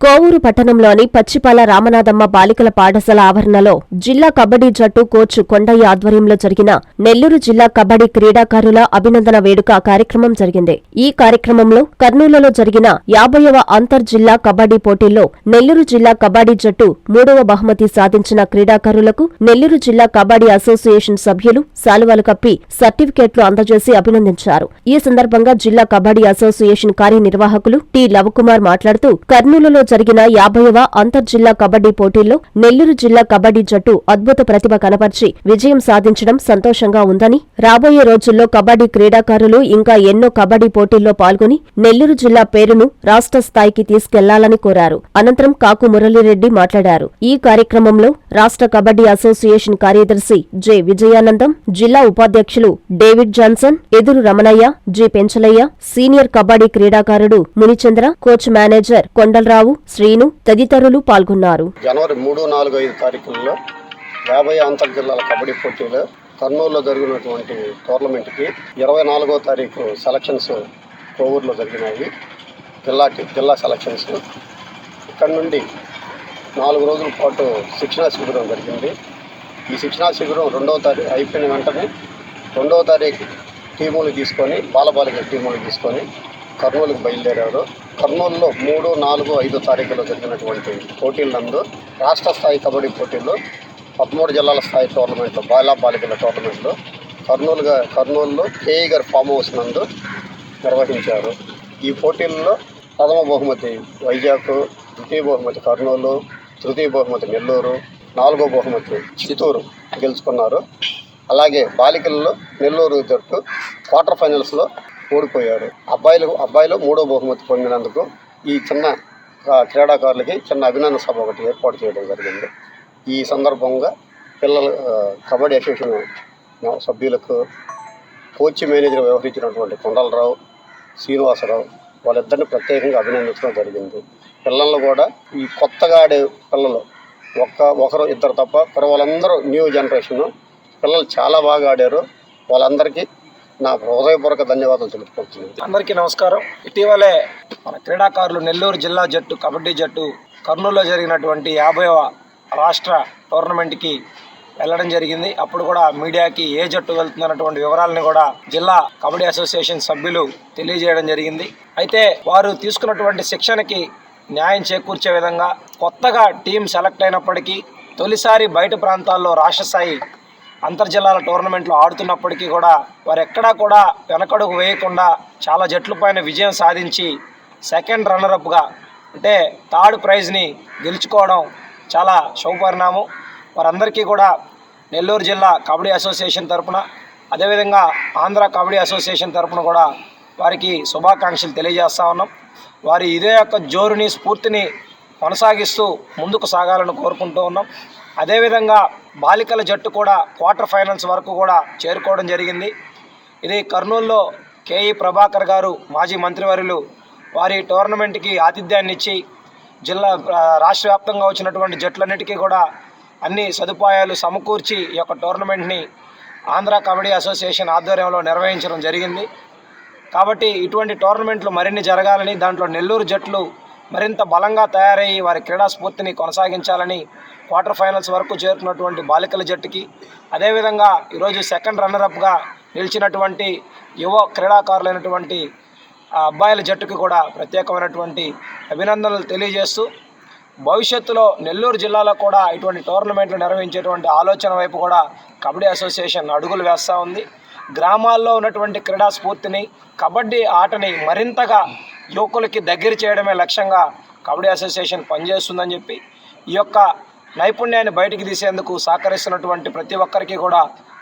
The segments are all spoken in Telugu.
కోవూరు పట్టణంలోని పచ్చిపాల రామనాథమ్మ బాలికల పాఠశాల ఆవరణలో జిల్లా కబడ్డీ జట్టు కోచ్ కొండయ్య ఆధ్వర్యంలో జరిగిన నెల్లూరు జిల్లా కబడ్డీ క్రీడాకారుల అభినందన వేడుక కార్యక్రమం జరిగింది. ఈ కార్యక్రమంలో కర్నూలులో జరిగిన యాభైవ అంతర్ జిల్లా కబడ్డీ పోటీల్లో నెల్లూరు జిల్లా కబడ్డీ జట్టు మూడవ బహుమతి సాధించిన క్రీడాకారులకు నెల్లూరు జిల్లా కబడ్డీ అసోసియేషన్ సభ్యులు శాలువాలు కప్పి సర్టిఫికేట్లు అందజేసి అభినందించారు. ఈ సందర్భంగా జిల్లా కబడ్డీ అసోసియేషన్ కార్యనిర్వాహకులు టి లవకుమార్ మాట్లాడుతూ కర్నూలులో జరిగిన యాభైవ అంతర్జిల్లా కబడ్డీ పోటీల్లో నెల్లూరు జిల్లా కబడ్డీ జట్టు అద్భుత ప్రతిభ కనపర్చి విజయం సాధించడం సంతోషంగా ఉందని రాబోయే రోజుల్లో కబడ్డీ క్రీడాకారులు ఇంకా ఎన్నో కబడ్డీ పోటీల్లో పాల్గొని నెల్లూరు జిల్లా పేరును రాష్ట్ర స్థాయికి తీసుకెళ్ళాలని కోరారు. అనంతరం కాకు మురళీరెడ్డి మాట్లాడారు. ఈ కార్యక్రమంలో రాష్ట్ర కబడ్డీ అసోసియేషన్ కార్యదర్శి జె విజయానందం జిల్లా ఉపాధ్యక్షులు డేవిడ్ జాన్సన్ ఎదురు రమణయ్య జి పెంచలయ్య సీనియర్ కబడ్డీ క్రీడాకారుడు మునిచంద్ర కోచ్ మేనేజర్ కొండలరావు శ్రీను తదితరులు పాల్గొన్నారు. జనవరి మూడు నాలుగు ఐదు తారీఖుల్లో యాభై అంతర్ జిల్లాల కబడ్డీ పోటీలో కర్నూలులో జరిగినటువంటి టోర్నమెంట్కి ఇరవై నాలుగో తారీఖు సెలక్షన్స్ కోవూరులో జరిగినాయి. జిల్లా జిల్లా సెలక్షన్స్. ఇక్కడ నుండి నాలుగు రోజుల పాటు శిక్షణా శిబిరం జరిగింది. ఈ శిక్షణా శిబిరం రెండవ తారీఖు అయిపోయిన వెంటనే రెండవ తారీఖు టీములు తీసుకొని బాలబాలిక టీములు తీసుకొని కర్నూలుకు బయలుదేరారు కర్నూలులో మూడు నాలుగు ఐదు తారీఖులో జరిగినటువంటి పోటీల నందు రాష్ట్ర స్థాయి కబడ్డీ పోటీలు పదమూడు జిల్లాల స్థాయి టోర్నమెంట్లు బాలా బాలికల టోర్నమెంట్లో కర్నూలుగా కర్నూలులో కేఈ గారి ఫామ్ హౌస్ నందు నిర్వహించారు. ఈ పోటీల్లో ప్రథమ బహుమతి వైజాగ్ ద్వితీయ బహుమతి కర్నూలు తృతీయ బహుమతి నెల్లూరు నాలుగో బహుమతి చిత్తూరు గెలుచుకున్నారు. అలాగే బాలికల్లో నెల్లూరు జట్టు క్వార్టర్ ఫైనల్స్లో ఓడిపోయారు అబ్బాయిలు అబ్బాయిలు మూడో బహుమతి పొందినందుకు ఈ చిన్న క్రీడాకారులకి చిన్న అభినందన సభ ఒకటి ఏర్పాటు చేయడం జరిగింది. ఈ సందర్భంగా పిల్లలు కబడ్డీ అసోసియేషన్ సభ్యులకు కోచ్ మేనేజర్ వ్యవహరించినటువంటి కొండలరావు శ్రీనివాసరావు వాళ్ళిద్దరిని ప్రత్యేకంగా అభినందించడం జరిగింది. పిల్లలు కూడా ఈ కొత్తగా ఆడే పిల్లలు ఒక్క ఒకరు ఇద్దరు తప్ప మరి వాళ్ళందరూ న్యూ జనరేషన్ పిల్లలు చాలా బాగా ఆడారు. వాళ్ళందరికీ నా హృదయపూర్వక ధన్యవాదాలు తెలుపుకుంటున్నాను. అందరికీ నమస్కారం. ఇటీవలే మన క్రీడాకారులు నెల్లూరు జిల్లా జట్టు కబడ్డీ జట్టు కర్నూలులో జరిగినటువంటి యాభైవ రాష్ట్ర టోర్నమెంట్కి వెళ్ళడం జరిగింది. అప్పుడు కూడా మీడియాకి ఏ జట్టు వెళ్తుందన్నటువంటి వివరాలను కూడా జిల్లా కబడ్డీ అసోసియేషన్ సభ్యులు తెలియజేయడం జరిగింది. అయితే వారు తీసుకున్నటువంటి శిక్షణకి న్యాయం చేకూర్చే విధంగా కొత్తగా టీం సెలెక్ట్ అయినప్పటికీ తొలిసారి బయట ప్రాంతాల్లో రాష్ట్ర స్థాయి అంతర్జిల్లాల టోర్నమెంట్లు ఆడుతున్నప్పటికీ కూడా వారు ఎక్కడా కూడా వెనకడుగు వేయకుండా చాలా జట్ల పైన విజయం సాధించి సెకండ్ రన్నరప్గా అంటే థర్డ్ ప్రైజ్ని గెలుచుకోవడం చాలా శుభపరిణామం. వారందరికీ కూడా నెల్లూరు జిల్లా కబడ్డీ అసోసియేషన్ తరపున అదేవిధంగా ఆంధ్ర కబడ్డీ అసోసియేషన్ తరపున కూడా వారికి శుభాకాంక్షలు తెలియజేస్తా ఉన్నాం. వారి ఇదే యొక్క జోరుని స్ఫూర్తిని కొనసాగిస్తూ ముందుకు సాగాలని కోరుకుంటూ ఉన్నాం. అదేవిధంగా బాలికల జట్టు కూడా క్వార్టర్ ఫైనల్స్ వరకు కూడా చేరుకోవడం జరిగింది. ఇది కర్నూలులో కేఈ ప్రభాకర్ గారు మాజీ మంత్రివర్యులు వారి టోర్నమెంట్కి ఆతిథ్యాన్ని ఇచ్చి జిల్లా రాష్ట్ర వ్యాప్తంగా వచ్చినటువంటి జట్లన్నిటికీ కూడా అన్ని సదుపాయాలు సమకూర్చి ఈ యొక్క టోర్నమెంట్ని ఆంధ్ర కబడ్డీ అసోసియేషన్ ఆధ్వర్యంలో నిర్వహించడం జరిగింది. కాబట్టి ఇటువంటి టోర్నమెంట్లు మరిన్ని జరగాలని దాంట్లో నెల్లూరు జట్లు మరింత బలంగా తయారయ్యి వారి క్రీడా స్ఫూర్తిని కొనసాగించాలని క్వార్టర్ ఫైనల్స్ వరకు చేరుకున్నటువంటి బాలికల జట్టుకి అదేవిధంగా ఈరోజు సెకండ్ రన్నరప్గా నిలిచినటువంటి యువ క్రీడాకారులైనటువంటి అబ్బాయిల జట్టుకి కూడా ప్రత్యేకమైనటువంటి అభినందనలు తెలియజేస్తూ భవిష్యత్తులో నెల్లూరు జిల్లాలో కూడా ఇటువంటి టోర్నమెంట్లు నిర్వహించేటువంటి ఆలోచన వైపు కూడా కబడ్డీ అసోసియేషన్ అడుగులు వేస్తూ ఉంది. గ్రామాల్లో ఉన్నటువంటి క్రీడా స్ఫూర్తిని కబడ్డీ ఆటని మరింతగా యువకులకి దగ్గర చేయడమే లక్ష్యంగా కబడ్డీ అసోసియేషన్ పనిచేస్తుందని చెప్పి ఈ యొక్క నైపుణ్యాన్ని బయటికి తీసేందుకు సహకరిస్తున్నటువంటి ప్రతి ఒక్కరికి కూడా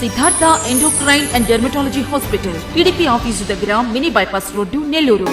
Siddhartha endocrine and dermatology hospital TDP office దగ్గర మినీ బైపాస్ రోడ్డు నెల్లూరు.